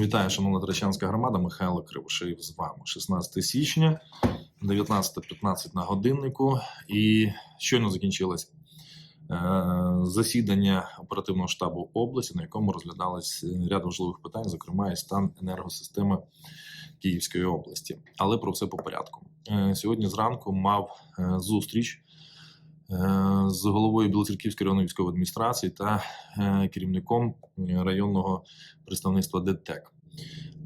Вітаю, шановна Трачанська громада. Михайло Кривошеєв з вами. 16 січня, 19.15 на годиннику. І щойно закінчилось е, засідання оперативного штабу області, на якому розглядалось ряд важливих питань, зокрема і стан енергосистеми Київської області. Але про все по порядку. Е, Сьогодні зранку мав е, зустріч е, з головою Білоцерківської районної військової адміністрації та е, керівником е, районного представництва ДТЕК.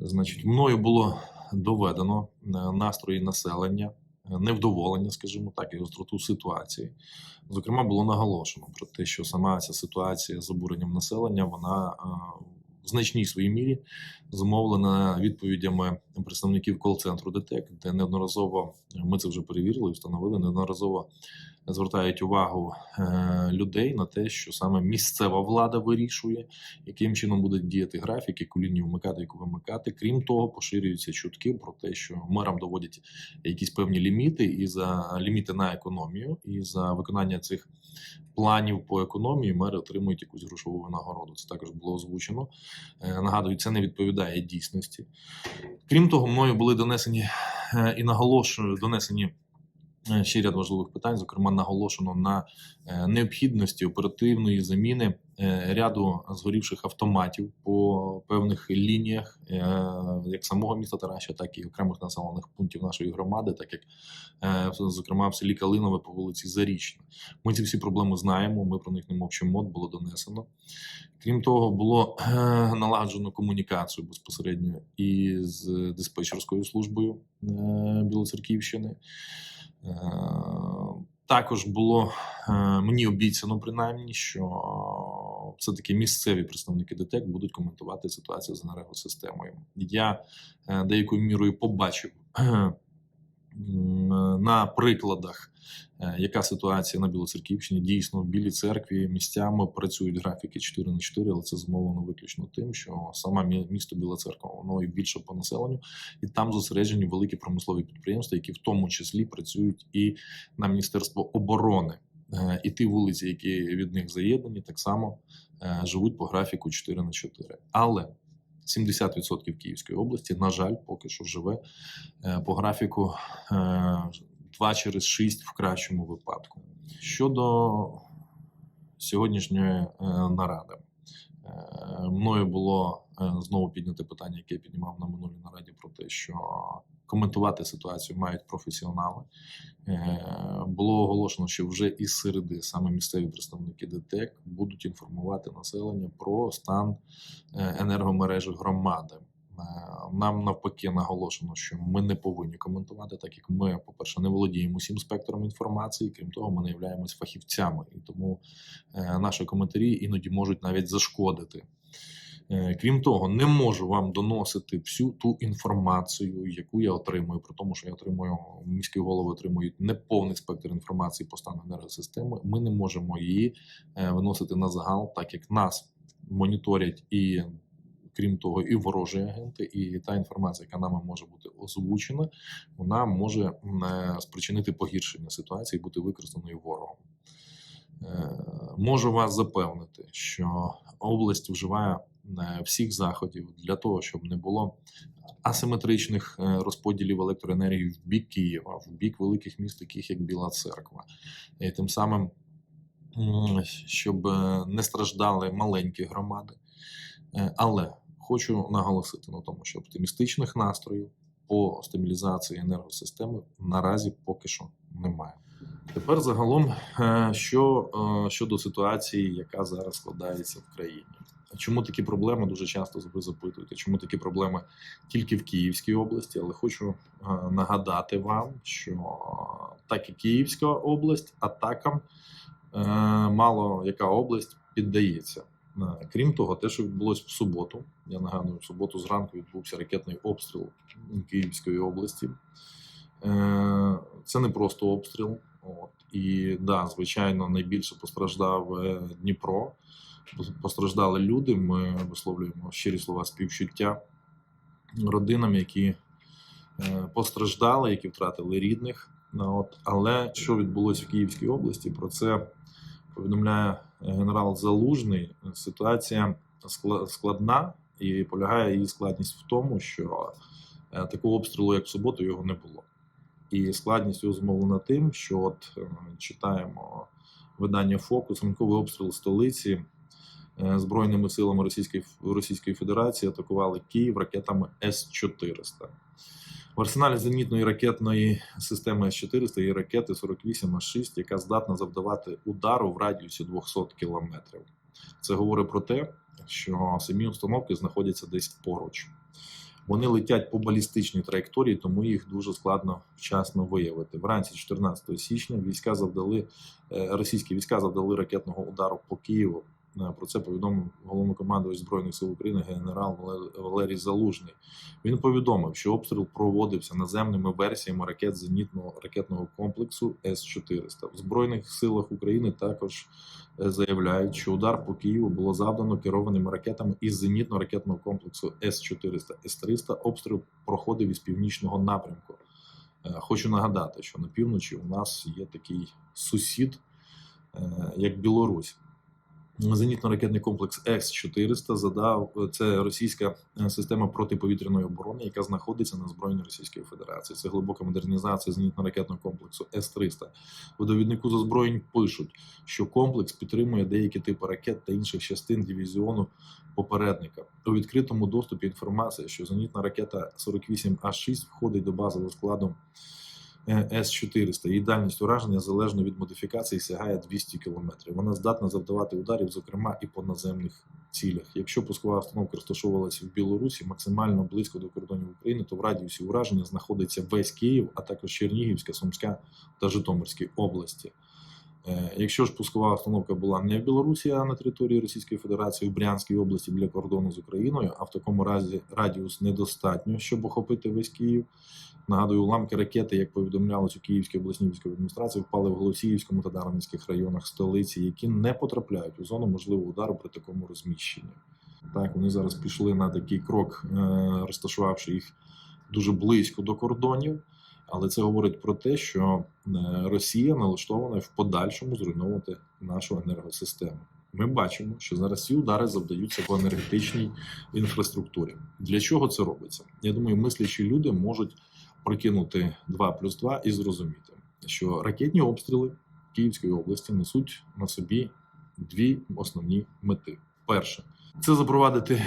Значить, мною було доведено е, настрої населення, е, невдоволення, скажімо так, і гостроту ситуації. Зокрема, було наголошено про те, що сама ця ситуація з обуренням населення вона е, в значній своїй мірі зумовлена відповідями представників кол-центру ДТЕК, де неодноразово е, ми це вже перевірили і встановили, неодноразово звертають увагу е, людей на те, що саме місцева влада вирішує, яким чином буде діяти графік, яку лінію вмикати, яку вимикати. Крім того, поширюються чутки про те, що мерам доводять якісь певні ліміти, і за ліміти на економію, і за виконання цих планів по економії мери отримують якусь грошову винагороду. Це також було озвучено. Е, Нагадую, це не відповідає дійсності. Крім того, мною були донесені е, і наголошую донесені. Е, Ще ряд важливих питань, зокрема, наголошено на е, необхідності оперативної заміни е, ряду згорівших автоматів по певних лініях, як самого міста Тараща, так і окремих населених пунктів нашої громади, так як зокрема в селі Калинове по вулиці Зарічна. Ми ці всі проблеми знаємо. Ми про них не мовчимо. Було донесено. Крім того, було налагоджено комунікацію безпосередньо і з диспетчерською службою Білоцерківщини. Е, Також було е, мені обіцяно, принаймні, що все таки місцеві представники ДТЕК будуть коментувати ситуацію з енергосистемою. Я е, деякою мірою побачив на прикладах, е, яка ситуація на Білоцерківщині. Дійсно, в Білій церкві місцями працюють графіки 4 на 4, але це зумовлено виключно тим, що саме місто Біла Церква воно і більше по населенню, і там зосереджені великі промислові підприємства, які в тому числі працюють і на Міністерство оборони. Е, І ті вулиці, які від них заєднані, так само е, живуть по графіку 4 на 4. Але 70% Київської області, на жаль, поки що живе е, по графіку е, 2 через 6 в кращому випадку. Щодо сьогоднішньої е, наради, Е, мною було е, знову підняте питання, яке я піднімав на минулій нараді, про те, що коментувати ситуацію мають професіонали. Е, Було оголошено, що вже із середи саме місцеві представники ДТЕК будуть інформувати населення про стан е, енергомережі громади. Е, Нам навпаки наголошено, що ми не повинні коментувати, так як ми, по-перше, не володіємо усім спектром інформації. Крім того, ми не являємось фахівцями, і тому наші коментарі іноді можуть навіть зашкодити. Е, Крім того, не можу вам доносити всю ту інформацію, яку я отримую, про тому, що я отримую міські голови отримують неповний спектр інформації по стану енергосистеми. Ми не можемо її е, виносити на загал, так як нас моніторять і. Крім того, і ворожі агенти, і та інформація, яка нами може бути озвучена, вона може е, спричинити погіршення ситуації, бути використаною ворогом. Можу вас запевнити, що область вживає всіх заходів для того, щоб не було асиметричних е, розподілів електроенергії в бік Києва, в бік великих міст, таких як Біла Церква, і тим самим, щоб е, не страждали маленькі громади. Е, Але хочу наголосити на тому, що оптимістичних настроїв по стабілізації енергосистеми наразі поки що немає. Тепер загалом що щодо ситуації, яка зараз складається в країні. Чому такі проблеми дуже часто ви запитуєте? Чому такі проблеми тільки в Київській області? Але хочу е, нагадати вам, що так і Київська область атакам е, мало яка область піддається. Е, Крім того, те, що відбулось в суботу, я нагадую, в суботу зранку відбувся ракетний обстріл Київської області. Це не просто обстріл. От. І да, звичайно, найбільше постраждав Дніпро. Постраждали люди. Ми висловлюємо щирі слова співчуття родинам, які е, постраждали, які втратили рідних. Ну, От. Але що відбулося в Київській області, про це повідомляє генерал Залужний. Ситуація складна І полягає її складність в тому, що е, такого обстрілу, як в суботу, його не було. І складність його зумовлена тим, що от е, читаємо видання Фокус, ранковий обстріл столиці е, Збройними силами Російської, Російської Федерації атакували Київ ракетами С-400. В арсеналі зенітної ракетної системи С-400 є ракети 48А6, яка здатна завдавати удару в радіусі 200 кілометрів. Це говорить про те, що самі установки знаходяться десь поруч. Вони летять по балістичній траєкторії, тому їх дуже складно вчасно виявити. Вранці 14 січня війська завдали е, російські війська завдали ракетного удару по Києву. Е, Про це повідомив головнокомандувач збройних сил України генерал Валерій Залужний. Він повідомив, що обстріл проводився наземними версіями ракет зенітного ракетного комплексу С-400. В збройних силах України також е, заявляють, що удар по Києву було завдано керованими ракетами із зенітно-ракетного комплексу С-400. С-300 обстріл проходив із північного напрямку. Е, Хочу нагадати, що на півночі у нас є такий сусід, як Білорусь. Зенітно-ракетний комплекс С-400 задав це російська е, система протиповітряної оборони, яка знаходиться на збройні Російської Федерації. Це глибока модернізація зенітно-ракетного комплексу С-300. В довіднику з озброєнь пишуть, що комплекс підтримує деякі типи ракет та інших частин дивізіону попередника. У відкритому доступі інформація, що зенітна ракета 48А6 входить до базового складу С-400. Її дальність ураження залежно від модифікації сягає 200 км. Вона здатна завдавати ударів, зокрема і по наземних цілях. Якщо пускова установка розташовувалася в Білорусі максимально близько до кордонів України, то в радіусі ураження знаходиться весь Київ, а також Чернігівська, Сумська та Житомирські області. Е, Якщо ж пускова установка була не в Білорусі, а на території Російської Федерації в Брянській області біля кордону з Україною, а в такому разі радіус недостатньо, щоб охопити весь Київ. Нагадую, уламки ракети, як повідомлялось у Київській обласній військовій адміністрації, впали в Голосіївському та Дарницьких районах столиці, які не потрапляють у зону можливого удару при такому розміщенні. Так, вони зараз пішли на такий крок, е, розташувавши їх дуже близько до кордонів. Але це говорить про те, що е, Росія налаштована в подальшому зруйновувати нашу енергосистему. Ми бачимо, що зараз ці удари завдаються по енергетичній інфраструктурі. Для чого це робиться? Я думаю, мислячі люди можуть прикинути 2 плюс 2 і зрозуміти, що ракетні обстріли Київської області несуть на собі дві основні мети. Перше це запровадити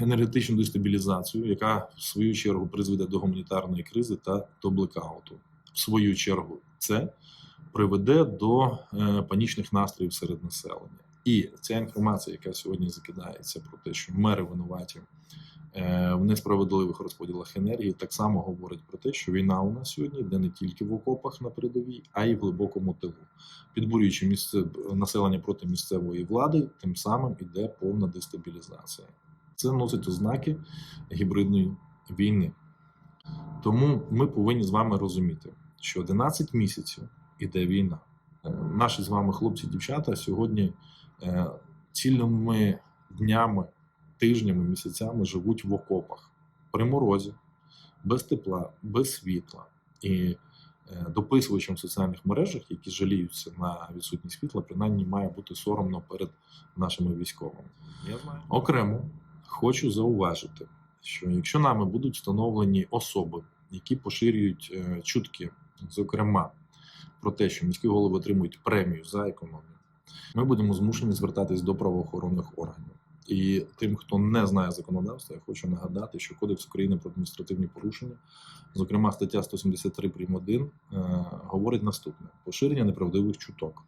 енергетичну дестабілізацію, яка в свою чергу призведе до гуманітарної кризи та до блекауту. В свою чергу це приведе до е, панічних настроїв серед населення. І ця інформація, яка сьогодні закидається про те, що мери винуваті е, в несправедливих розподілах енергії, так само говорить про те, що війна у нас сьогодні йде не тільки в окопах на передовій, а й в глибокому тилу, підбурюючи місце населення проти місцевої влади, тим самим іде повна дестабілізація. Це носить ознаки гібридної війни. Тому ми повинні з вами розуміти, що 11 місяців іде війна. Е, Наші з вами хлопці, дівчата сьогодні е, цільними днями, тижнями, місяцями живуть в окопах при морозі, без тепла, без світла. І е, дописувачам в соціальних мережах, які жаліються на відсутність світла, принаймні має бути соромно перед нашими військовими. Я знаю. Окремо хочу зауважити, що якщо нами будуть встановлені особи, які поширюють е, чутки, зокрема про те, що міські голови отримують премію за економію, ми будемо змушені звертатись до правоохоронних органів. І тим, хто не знає законодавства, я хочу нагадати, що Кодекс України про адміністративні порушення, зокрема стаття 173 прим. 1, е, говорить наступне: поширення неправдивих чуток,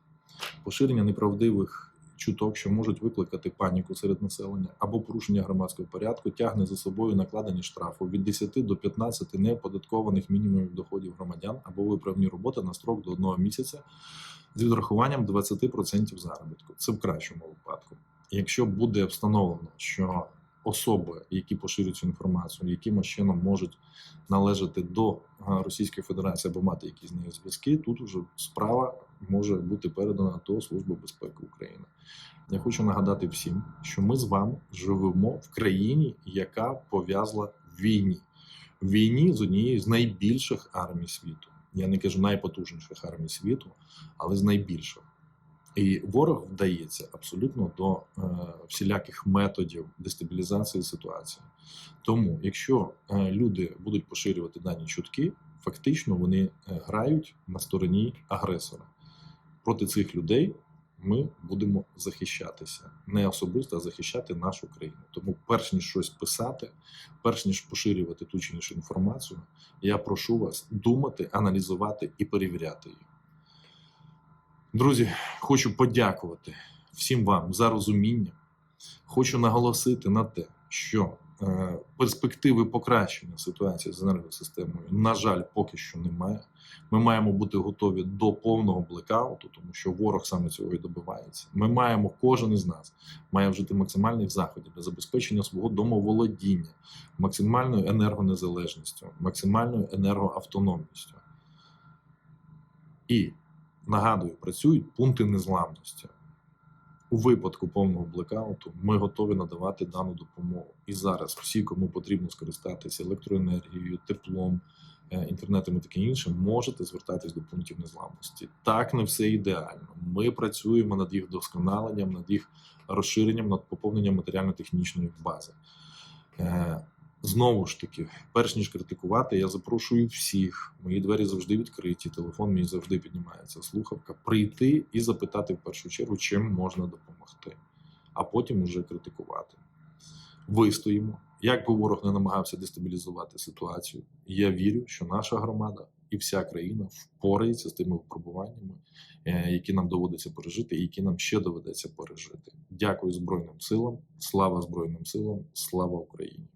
поширення неправдивих чуток, що можуть викликати паніку серед населення або порушення громадського порядку, тягне за собою накладені штрафу від 10 до 15 неоподаткованих мінімумів доходів громадян або виправні роботи на строк до одного місяця з відрахуванням 20% заробітку. Це в кращому випадку. Якщо буде встановлено, що особи, які поширюють цю інформацію, якимось чином можуть належати до Російської Федерації або мати якісь з нею зв'язки, тут вже справа може бути передана до Служби безпеки України. Я хочу нагадати всім, що ми з вами живемо в країні, яка пов'язла в війні, в війні з однією з найбільших армій світу. Я не кажу найпотужніших армій світу, але з найбільших. І ворог вдається абсолютно до е, всіляких методів дестабілізації ситуації. Тому, якщо е, люди будуть поширювати дані чутки, фактично вони е, грають на стороні агресора. Проти цих людей ми будемо захищатися не особисто, а захищати нашу країну. Тому, перш ніж щось писати, перш ніж поширювати ту чи іншу інформацію, я прошу вас думати, аналізувати і перевіряти її. Друзі, хочу подякувати всім вам за розуміння. Хочу наголосити на те, що е, перспективи покращення ситуації з енергосистемою, на жаль, поки що немає. Ми маємо бути готові до повного блекауту, тому що ворог саме цього і добивається. Ми маємо, кожен із нас має вжити максимальних заходів для забезпечення свого домоволодіння, максимальною енергонезалежністю, максимальною енергоавтономністю. І нагадую, працюють пункти незламності. У випадку повного блекауту ми готові надавати дану допомогу. І зараз всі, кому потрібно скористатися електроенергією, теплом, інтернетом і таке інше, можете звертатись до пунктів незламності. Так, не все ідеально. Ми працюємо над їх вдосконаленням, над їх розширенням, над поповненням матеріально-технічної бази. Е, Знову ж таки, перш ніж критикувати, я запрошую всіх. Мої двері завжди відкриті. Телефон мій завжди піднімається. Слухавка прийти і запитати в першу чергу, чим можна допомогти, а потім уже критикувати. Вистоїмо. Як би ворог не намагався дестабілізувати ситуацію, я вірю, що наша громада і вся країна впорається з тими випробуваннями, е, які нам доводиться пережити, і які нам ще доведеться пережити. Дякую Збройним силам. Слава Збройним силам, слава Україні!